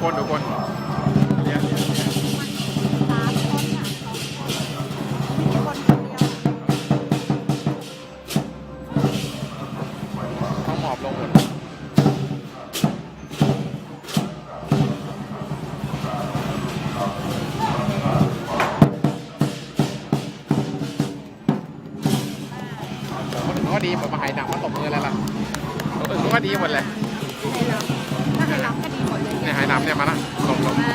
คนดูคนเดี๋ยวสามคนอะมีคนคนเดียวต้องหมอบลงหมดคนอื่นเขาก็ดีผมมาหายหนักมาตบมือแล้วล่ะคนอื่นเขาก็ดีหมดเลย ถ้าให้รับก็ดีหมด เนี่ยหายหนำเนี่ยมาละลงลงอ่า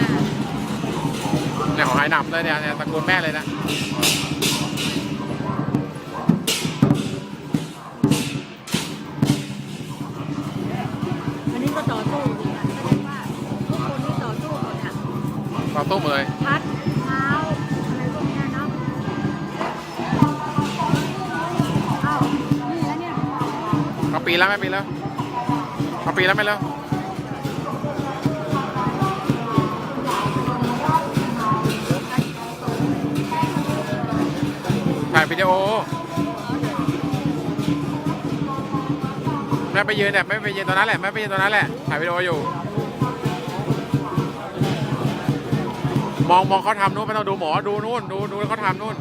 เนี่ยของหายหนำเลยเนี่ยเนี่ยตระกูลแม่เลยนะอันนี้ก็ต่อสู้ดีอะแสดงว่าทุกคนที่ต่อสู้หมดอะเราตู้มือเลย พัดเท้าอะไรพวกเนี้ยเนาะเอ้านี่แล้วเนี่ย เอาปีแล้วไม่ปีแล้วเอาปีแล้วไม่แล้ว ถ่ายวิดีโอ แม่ไปยืนเนี่ยแม่ไปยืนตรงนั้นแหละแม่ไปยืนตรงนั้นแหละถ่ายวิดีโออยู่ มองมองเขาทำนู้นไม่ต้องดูหมอดูนู่นดูดูเขาทำนู่น